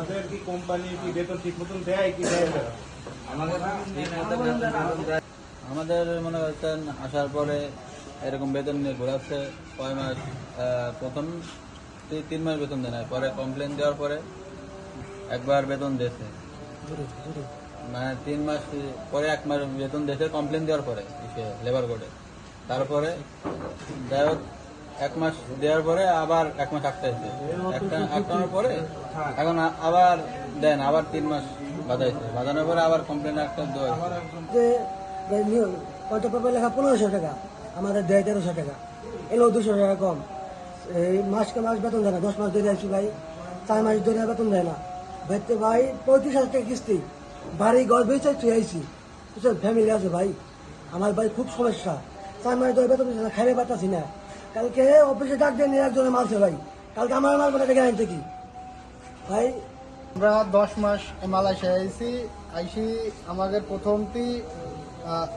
তাদের কি কোম্পানি কি বেতন ঠিক মতন দেয় কি দেয় আমাদের মনে করছেন, আসার পরে এরকম বেতন নিয়ে ঘোরাচ্ছে কয় মাস প্রথম তিন মাস বেতন দেয় পরে কমপ্লেন দেওয়ার পরে একবার বেতন দিয়েছে। মানে তিন মাস, পরে এক মাস বেতন দিয়েছে কমপ্লেন দেওয়ার পরে লেবার কোর্টে তারপরে যাই হোক এক মাস দেওয়ার পরে আবার এক মাস আটকাইছে একটা আটকানোর পরে এখন আবার দেন, আবার তিন মাস বাজাইছে। বাজানোর পরে আবার কমপ্লেন একটা দেওয়া হয়েছে। কত পেপার লেখা পনেরোশো টাকা, আমাদের দেয় তেরোশো টাকা। এলো দুশো টাকা কম। এই মাসকে মাস বেতন দেয় না, দশ মাস ধরে আছি ভাই, চার মাস ধরে বেতন দেয় না। ভাইতে ভাই পঁয়ত্রিশ হাজার টাকা কিস্তি। বাড়ি ঘর বেঁচে চুয়ে আইছি। ফ্যামিলি আছে ভাই। আমার ভাই খুব সমস্যা। চার মাস ধরে বেতন খাইতে পারতাছি না। কালকে অফিসে ডাক দিয়ে নিয়ে একজনে মারছে ভাই। কালকে আমার মারবো ডেকে আনতে কি? ভাই, আমরা দশ মাস মালয়েশিয়া আইছি, আইসি আমাদের প্রথমটি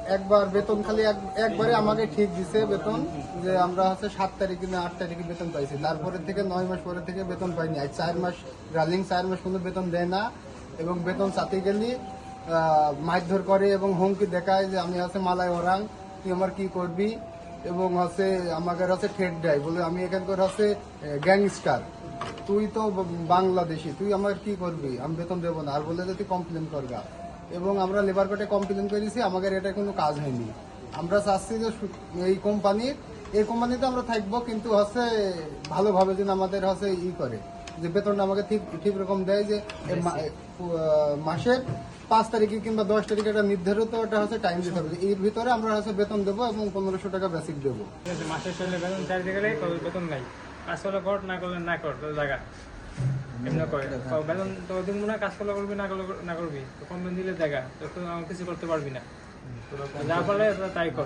একবার বেতন খালি এক- একবারে আমাকে ঠিক দিছে বেতন, যে আমরা হচ্ছে সাত তারিখে না আট তারিখে বেতন পাইছি। তারপরে থেকে নয় মাস পরে থেকে বেতন পাইনি। আজ চার মাস, রানিং চার মাস কোনো বেতন দেয় না এবং বেতন চাতে গেলি মারধর করে এবং হুমকি দেখায় যে আমি হচ্ছে মালায় ওরাং, তুই আমার কি করবি? এবং হচ্ছে আমাদের হচ্ছে ঠেট দেয়, বলে আমি এখানকার হচ্ছে গ্যাংস্টার তুই তো বাংলাদেশি, তুই আমার কি করবি? আমি বেতন দেবো না, আর বলে যে তুই কমপ্লেন করগা। এবং আমরা লেবার কোর্টে কমপ্লেন করেছি, আমাদের এটা কোনো কাজ হয়নি। আমরা চাচ্ছি যে এই কোম্পানির এই কোম্পানিতে আমরা থাকব, কিন্তু হচ্ছে ভালোভাবে যেন আমাদের হচ্ছে ই করে। যে বেতনটা আমাকে ঠিক ঠিক রকম দেয় যে মাসের পাঁচ তারিখে কিংবা দশ তারিখে একটা নির্ধারিত একটা হচ্ছে টাইম দিতে হবে। এর ভিতরে আমরা হচ্ছে বেতন দেবো এবং পনেরোশো টাকা বেসিক দেবো। ঠিক আছে মাসের শেষে বেতন চাইতে গেলে বেতন নাই? কাজ করলে কর না করলে না কর তোর জায়গা। এমনি করে তো বেতন তো দিব না কাজ করলে করবি না করলে না করবি। তো কমপ্লেন দিলে জায়গা তো আমার কিছু করতে পারবি না। যা পারলে তাই কর।